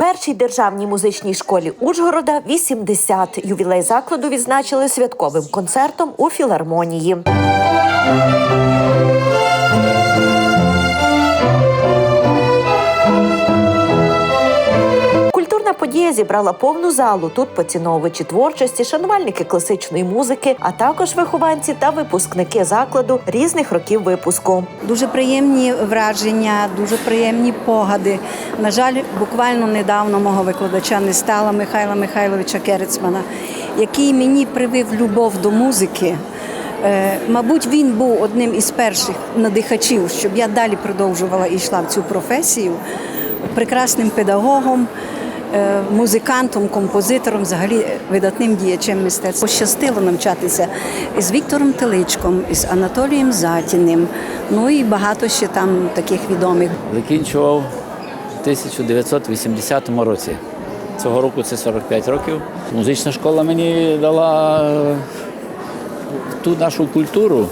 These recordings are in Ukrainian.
Першій державній музичній школі Ужгорода 80. Ювілей закладу відзначили святковим концертом у філармонії. Подія зібрала повну залу. Тут поціновувачі творчості, шанувальники класичної музики, а також вихованці та випускники закладу різних років випуску. Дуже приємні враження, дуже приємні погади. На жаль, буквально недавно мого викладача не стало Михайла Михайловича Керецмана, який мені привив любов до музики. Е, Мабуть, він був одним із перших надихачів, щоб я далі продовжувала і йшла в цю професію. Прекрасним педагогом, музикантом, композитором, взагалі видатним діячем мистецтва. Пощастило навчатися з Віктором Теличком, із Анатолієм Затіним, ну і багато ще там таких відомих. Закінчував у 1980 році. Цього року це 45 років. Музична школа мені дала е, ту нашу культуру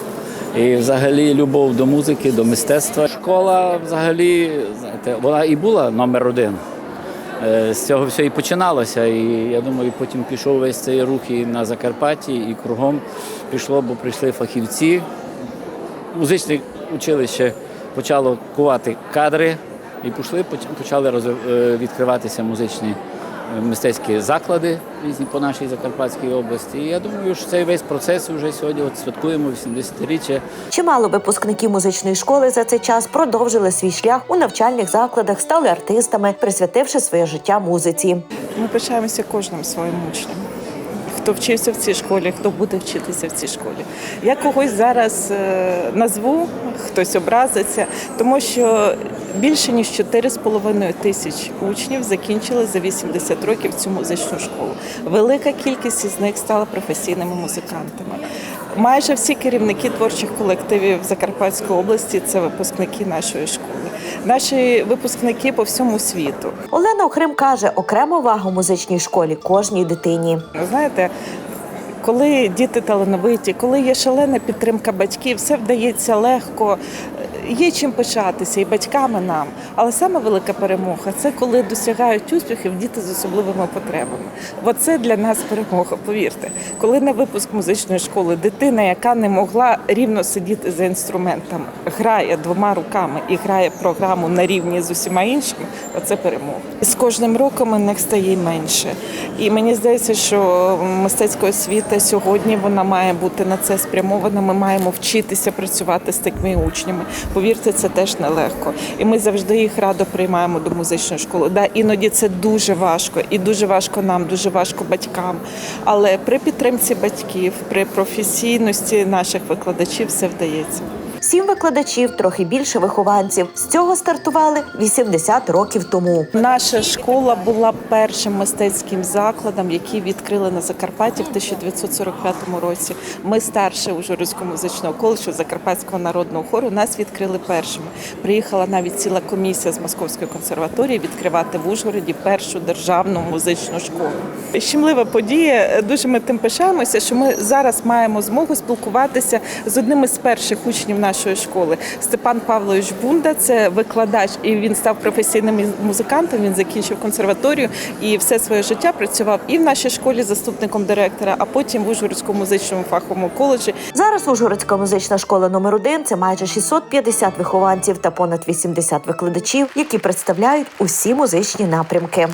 і взагалі любов до музики, до мистецтва. Школа взагалі, знаєте, вона і була номер один. Е, З цього все і починалося. І я думаю, потім пішов весь цей рух і на Закарпатті, і кругом пішло, бо прийшли фахівці. Музичне училище почало кувати кадри, і пішли, почали е, відкриватися музичні мистецькі заклади різні по нашій Закарпатській області. І я думаю, що цей весь процес вже сьогодні от святкуємо 80-річчя. Чимало випускників музичної школи за цей час продовжили свій шлях у навчальних закладах, стали артистами, присвятивши своє життя музиці. Ми пишаємося кожним своїм учнем. Хто вчився в цій школі, хто буде вчитися в цій школі. Я когось зараз е, назву, хтось образиться, тому що більше ніж 4,5 тисяч учнів закінчили за 80 років цю музичну школу. Велика кількість із них стала професійними музикантами. Майже всі керівники творчих колективів Закарпатської області це випускники нашої школи. Наші випускники по всьому світу. Олена Охрим каже, окрему вагу музичній школі кожній дитині. Знаєте, коли діти талановиті, коли є шалена підтримка батьків, все вдається легко. Є чим пишатися і батьками нам. Але саме велика перемога це коли досягають успіхів діти з особливими потребами. Оце для нас перемога, повірте. Коли на випуск музичної школи дитина, яка не могла рівно сидіти за інструментом, грає двома руками і грає програму на рівні з усіма іншими, оце перемога. З кожним роком них стає менше. І мені здається, що мистецька освіта сьогодні вона має бути на це спрямована. Ми маємо вчитися працювати з такими учнями. Повірте, це теж нелегко. І ми завжди їх радо приймаємо до музичної школи. Да, іноді це дуже важко, і дуже важко нам, дуже важко батькам. Але при підтримці батьків, при професійності наших викладачів все вдається. Сім викладачів, трохи більше вихованців. З цього стартували 80 років тому. Наша школа була першим мистецьким закладом, який відкрили на Закарпатті в 1945 році. Ми старше Ужгородського музичного коледжу Закарпатського народного хору. Нас відкрили першими. Приїхала навіть ціла комісія з Московської консерваторії відкривати в Ужгороді першу державну музичну школу. Щемлива подія. Дуже ми тим пишаємося, що ми зараз маємо змогу спілкуватися з одним із перших учнів нашої школи. Степан Павлович Бунда, це викладач, і він став професійним музикантом. Він закінчив консерваторію і все своє життя працював і в нашій школі заступником директора, а потім в Ужгородському музичному фаховому коледжі. Зараз Ужгородська музична школа номер 1 це майже 650 вихованців та понад 80 викладачів, які представляють усі музичні напрямки.